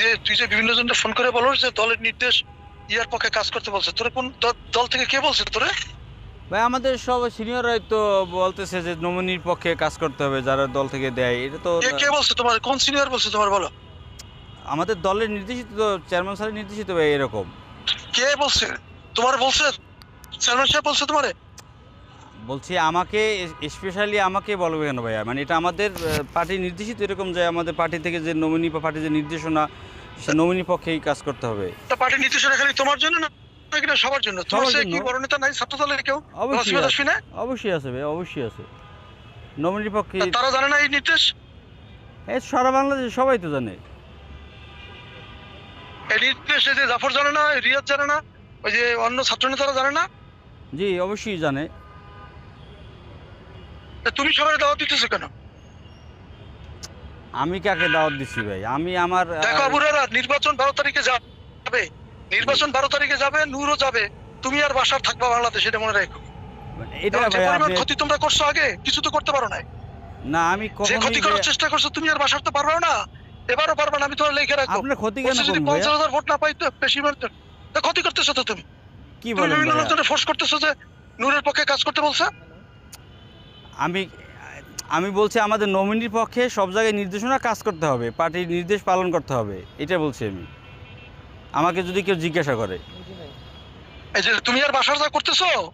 যে তুই যে বিভিন্ন জনকে ফোন করে বলো যে দলের নির্দেশ ইয়ার পক্ষে কাজ করতে বলছে। তোরে কোন দল থেকে কে বলছে তোরে? ভাই আমাদের সব সিনিয়ররাই তো বলতেছে যে নমিনির পক্ষে কাজ করতে হবে যারা দল থেকে দেয় এটা তো কে কে বলছে তোমার? কোন সিনিয়র বলছে তোমার বলো। আমাদের দলের নির্দেশিত চেয়ারম্যান স্যারের নির্দেশিত ভাই এরকম। কে বলছে? তোমার বলছে? চেয়ারম্যান সাহেব বলছে তোমারে? বলছি আমাকে স্পেশালি আমাকে বলবে কেন ভাইয়া? মানে এটা আমাদের পার্টি নির্দেশিত এরকম যে আমাদের পার্টি থেকে যে নমিনি বা পার্টির যে নির্দেশনা সে নমিনি পক্ষেই কাজ করতে হবে। তা পার্টির নির্দেশনা খালি তোমার জন্য না নাকি সবার জন্য? তোমার সবার সে জন্য। কি বড় নেতা নাই ছাত্র দলের কেউ? অবশ্যই রশ্মি আছে। অবশ্যই আছে ভাই অবশ্যই আছে। নমিনির পক্ষে তারা জানে না এই নির্দেশ? এই সারা বাংলাদেশে সবাই তো জানে। এই নির্দেশ যে জাফর জানে না জানে ওই যে অন্য ছাত্র নেতারা জানে না? জি অবশ্যই জানে। তা তুমি সবাই দাওয়াত দিতেছো কেন? আমি কাকে দাওয়াত দিচ্ছি ভাই? আমি আমার দেখো আবুরারা নির্বাচন বারো তারিখে যাবে। নির্বাচন বারো তারিখে যাবে নূরও যাবে। তুমি আর বাসার থাকবা বাংলাদেশ এটা মনে রাখো। এটা ভাই ক্ষতি তোমরা করছ আগে কিছু তো করতে পারো না না আমি যে ক্ষতি করার চেষ্টা করছ তুমি আর বাসার তো পারবে না। এবারও পারবে না আমি তোমার লিখে রাখো। আপনার ক্ষতি কেন যদি পঞ্চাশ হাজার ভোট না পাই তো বেশি ক্ষতি করতেছো তো তুমি। কি বলেন বিভিন্ন লোকজনের ফোর্স করতেছো যে নূরের পক্ষে কাজ করতে বলছে? আমি আমি বলছি আমাদের নমিনির পক্ষে সব জায়গায় নির্দেশনা কাজ করতে হবে, পার্টির নির্দেশ পালন করতে হবে এটা বলছি আমি। আমাকে যদি কেউ জিজ্ঞাসা করে। তুমি আর বাসার যা করতেছো?